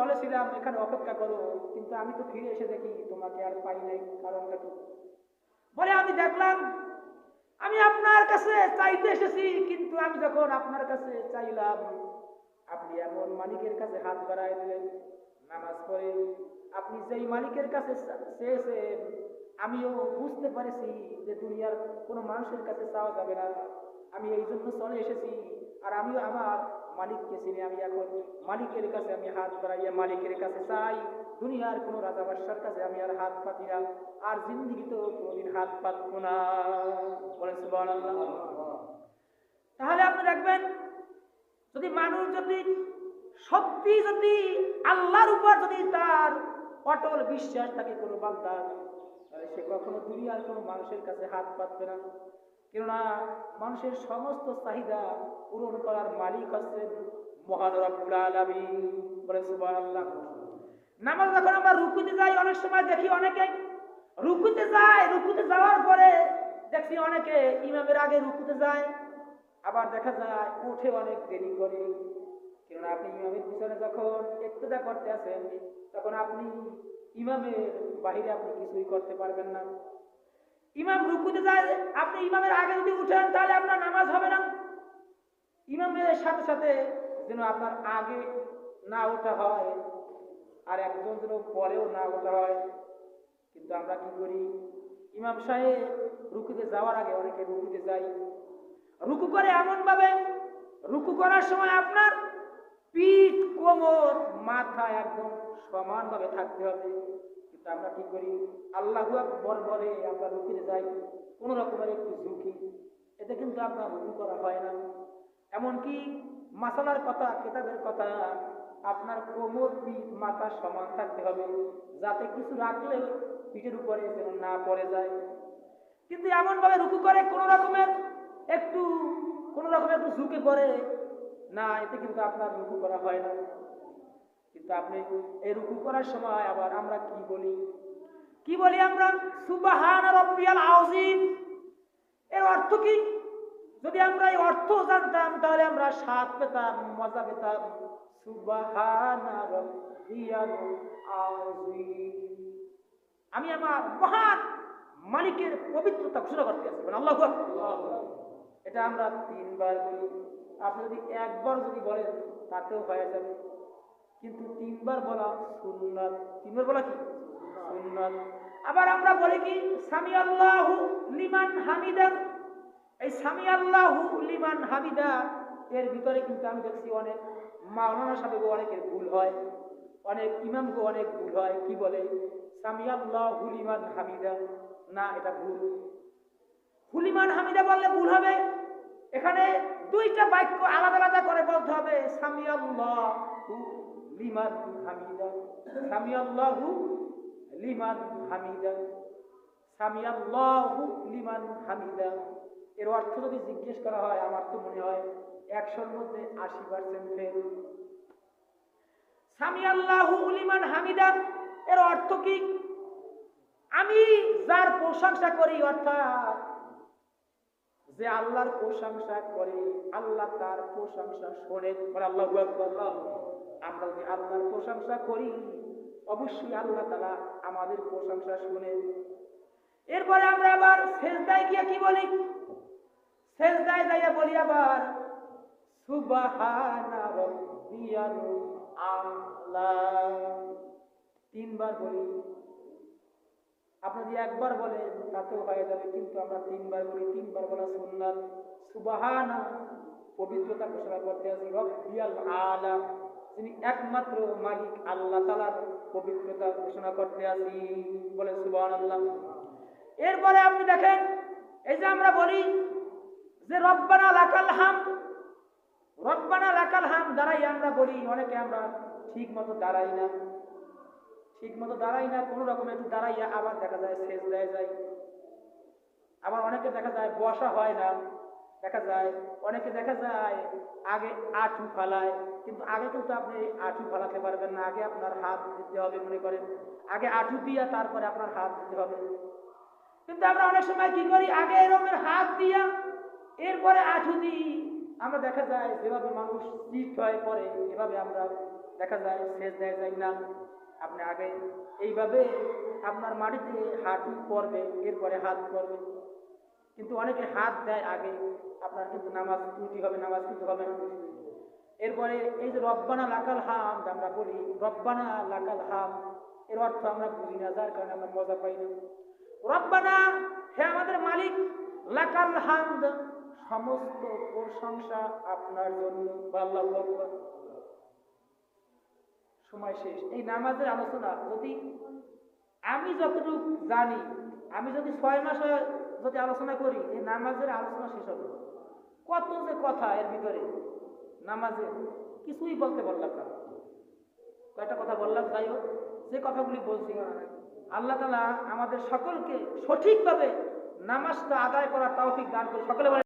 বলেছিলাম, এখানে অপেক্ষা করো, কিন্তু আমি তো ফিরে এসে দেখি তোমাকে আর পাই নাই, কারণটা কি? বলে, আমি দেখলাম, আমি আপনার কাছে চাইতে এসেছি, কিন্তু আমি যখন আপনার কাছে চাইলাম, আপনি এমন মালিকের কাছে হাত বাড়ায় দিলেন, নামাজ পড়ে আপনি যেই মালিকের কাছে চেয়েছেন, আমিও বুঝতে পারেছি যে দুনিয়ার কোনো মানুষের কাছে চাওয়া যাবে না। আমি এই জন্য চলে এসেছি আর আমিও আমার মালিককে চিনি, আমি এখন মালিকের কাছে আমি হাত বাড়াইয়া মালিকের কাছে চাই। দুনিয়ার কোনো রাজা বাদশার কাছে আমি আর হাত পাতি না, আর জিন্দিগিতেও কোনোদিন হাত পাতবো না। সুবহানাল্লাহ। তাহলে আপনি দেখবেন, যদি মানুষ যদি সত্যি যদি আল্লাহর উপর যদি তার অটল বিশ্বাস থাকে কোনো বান্দার সে কখনো দুনিয়ার কোনো মানুষের কাছে হাত পাতবে না। কেননা মানুষের সমস্ত চাহিদা পূরণ করার মালিক হচ্ছেন মহান রব্বুল আলামিন। বলে সুবহানাল্লাহ। নামাজ যখন আমরা রুকুতে যাই, অনেক সময় দেখি অনেকে রুকুতে যায়, রুকুতে যাওয়ার পরে দেখছি অনেকে ইমামের আগে রুকুতে যায়, আবার দেখা যায় উঠে অনেক দেরি করে। কেননা আপনি ইমামের পিছনে যখন একটুদা করতে আসেন, তখন আপনি ইমামের বাহিরে আপনি কিছুই করতে পারবেন না। ইমাম রুকুতে যায়, আপনি ইমামের আগে যদি উঠেন, তাহলে আপনার নামাজ হবে না। ইমামের সাথে সাথে যেন আপনার আগে না ওঠা হয়, আর একজন যেন পরেও না ওঠা হয়। কিন্তু আমরা কি করি? ইমাম সাহেব রুকুতে যাওয়ার আগে অনেকে রুকুতে যাই রুকু করে এমন ভাবে রুকু করার সময় আপনার পিঠ, কোমর, মাথা একদম সমানভাবে থাকতে হবে। কিন্তু আমরা কি করি? আল্লাহু আকবর বলে আমরা রুকুতে যাই কোনো রকমের একটু ঝুঁকি। এতে কিন্তু আপনার রুকু করা হয় না। এমনকি মাসালার কথা, কেতাবের কথা, আপনার কোমর, পিঠ, মাথা সমান থাকতে হবে, যাতে কিছু রাখলে পিঠের উপরে যেন না পড়ে যায়। কিন্তু এমনভাবে রুকু করে কোন রকমের একটু, কোন রকমের একটু ঝুঁকে পড়ে, না, এতে কিন্তু আপনার রুকু করা হয় না। কিন্তু আপনি এই রুকু করার সময় আবার আমরা কি বলি? কি বলি আমরা? সুবাহান রব্বিয়াল আযীম। এর অর্থ কি? যদি আমরা এই অর্থ জানতাম, তাহলে আমরা স্বাদ পেতাম, মজা পেতাম। সুবাহানা রব্বিয়াল আযীম। আমি আমার মহান মালিকের পবিত্রতা ঘোষণা করতে আসি আল্লাহ এটা আমরা তিনবার বলি। আপনি যদি একবার যদি বলেন, তাতেও হয়ে যাবে। কিন্তু তিনবার বলা সুন্নাত। তিনবার বলা কি? আবার আমরা বলি কি সামি আল্লাহু লিমান হামিদা এই সামি আল্লাহু লিমান হামিদা, এর ভিতরে কিন্তু আমি দেখছি অনেক মাওলানা সাহেব অনেকের ভুল হয়, অনেক ইমামগো অনেক ভুল হয়। কি বলে? সামি আল্লাহু লিমান হামিদা। না, এটা ভুল। হুলিমান হামিদা বললে ভুল হবে। এখানে দুইটা বাক্য আলাদা আলাদা করে বলতে হবে। সামি আল্লাহু লিমান হামিদা। সামি আল্লাহু লিমান হামিদা। সামি আল্লাহু লিমান হামিদা। এর অর্থ যদি জিজ্ঞেস করা হয়, আমার তো মনে হয় একশোর মধ্যে আশি পার্সেন্ট ফেল সামি আল্লাহু লিমান হামিদা, এর অর্থ কি? আমি যার প্রশংসা করি, অর্থাৎ যে আল্লাহর প্রশংসা করে, আল্লাহ তার প্রশংসা শোনেন। আল্লাহ আমরা যদি আল্লাহর প্রশংসা করি অবশ্যই আল্লাহ তালা আমাদের প্রশংসা শুনে এরপরে আমরা আবার শেষদায় গিয়ে কি বলি? শেষদায় যাইয়া বলি আবার, সুবাহানা তিনবার বলি। আপনি যদি একবার বলেন তাতেও হয়ে যাবে, কিন্তু আমরা তিনবার বলি তিনবার বলা সুন্নাত। সুবাহানা পবিত্রতা ঘোষণা করতে আছি রব্বিয়াল আলা। যিনি একমাত্র মালিক আল্লাহ তালার পবিত্রতা ঘোষণা করতে আসি। বলে সুবাহান আল্লাহ এরপরে আপনি দেখেন, এই যে আমরা বলি যে রব্বানা লাকাল হাম রব্বানা লাকাল হাম দাঁড়াই আমরা বলি, অনেকে আমরা ঠিক মতো দাঁড়াই না। ঠিক মতো দাঁড়াই না, কোনো রকমের একটু দাঁড়াইয়া আবার দেখা যায় শেষ দেয় যায় আবার অনেকে দেখা যায় বসা হয় না। দেখা যায়, অনেকে দেখা যায় আগে আঁটু ফালায়, কিন্তু আগে কিন্তু আপনি আঁটু ফালাতে পারবেন না, আগে আপনার হাত দিতে হবে মনে করেন। আগে আঁটু দিয়া তারপরে আপনার হাত দিতে হবে। কিন্তু আমরা অনেক সময় কি করি? আগে এরকমের হাত দিয়া এরপরে আঁটু দিই। আমরা দেখা যায় যেভাবে মানুষ চিট হয়ে পড়ে, এভাবে আমরা দেখা যায় শেষ দেয় যাই না। আপনি আগে এইভাবে আপনার মাটিতে হাঁটু পড়বে, এরপরে হাত পড়বে। কিন্তু অনেকে হাত দেয় আগে আপনার কিন্তু নামাজ ত্রুটি হবে, নামাজ কিন্তু হবে। না এরপরে এই যে রব্বানা লাকাল হাম আমরা বলি, রব্বানা লাকাল হাম এর অর্থ আমরা বুঝি না, যার কারণে আমরা মজা পাই না। রব্বানা, হে আমাদের মালিক, লাকাল হামদ, সমস্ত প্রশংসা আপনার জন্য। সময় শেষ। এই নামাজের আলোচনা, যদি আমি যতটুকু জানি, আমি যদি ছয় মাস যদি আলোচনা করি, এই নামাজের আলোচনা শেষ হবে। কত যে কথা এর ভিতরে, নামাজে কিছুই বলতে পারলাম না। কয়েকটা কথা বললাম, যাই হোক, যে কথাগুলি বলছি, আল্লাহ তালা আমাদের সকলকে সঠিকভাবে নামাজটা আদায় করার তৌফিক দান করে সকলে